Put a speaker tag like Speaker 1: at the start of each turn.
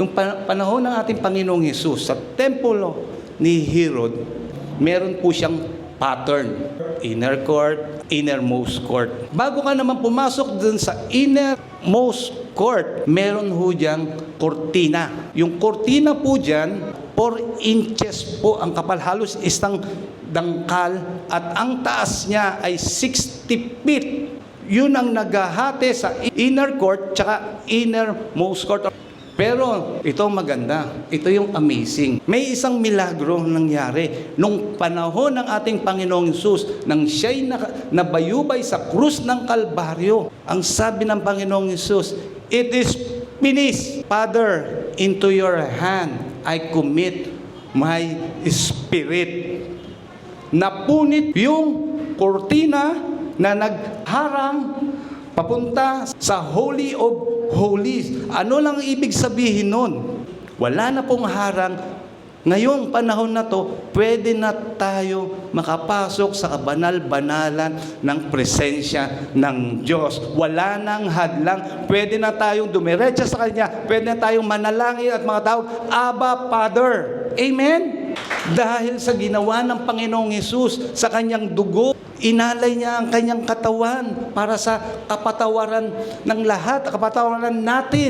Speaker 1: yung pa- panahon ng ating Panginoong Hesus sa templo ni Herod, meron po siyang pattern. Inner court, innermost court. Bago ka naman pumasok dun sa innermost court, meron ho diyang kortina. Yung kortina po dyan, 4 inches po ang kapal. Halos isang dangkal at ang taas niya ay 60 feet. Yun ang naghahati sa inner court tsaka innermost court. Pero ito maganda. Ito yung amazing. May isang milagro nangyari nung panahon ng ating Panginoong Yesus nang siya'y nabayubay sa krus ng Kalbaryo. Ang sabi ng Panginoong Yesus, It is finished. Father, into your hand I commit my spirit. Napunit yung kortina na nagharang papunta sa Holy of Holies. Ano lang ibig sabihin nun? Wala na pong harang. Ngayong panahon na to, pwede na tayo makapasok sa kabanal-banalan ng presensya ng Diyos. Wala nang hadlang. Pwede na tayong dumiretsa sa Kanya. Pwede na tayong manalangin at mga tao, Abba, Father. Amen? Dahil sa ginawa ng Panginoong Yesus sa Kanyang dugo, inalay niya ang Kanyang katawan para sa kapatawaran ng lahat, kapatawaran natin.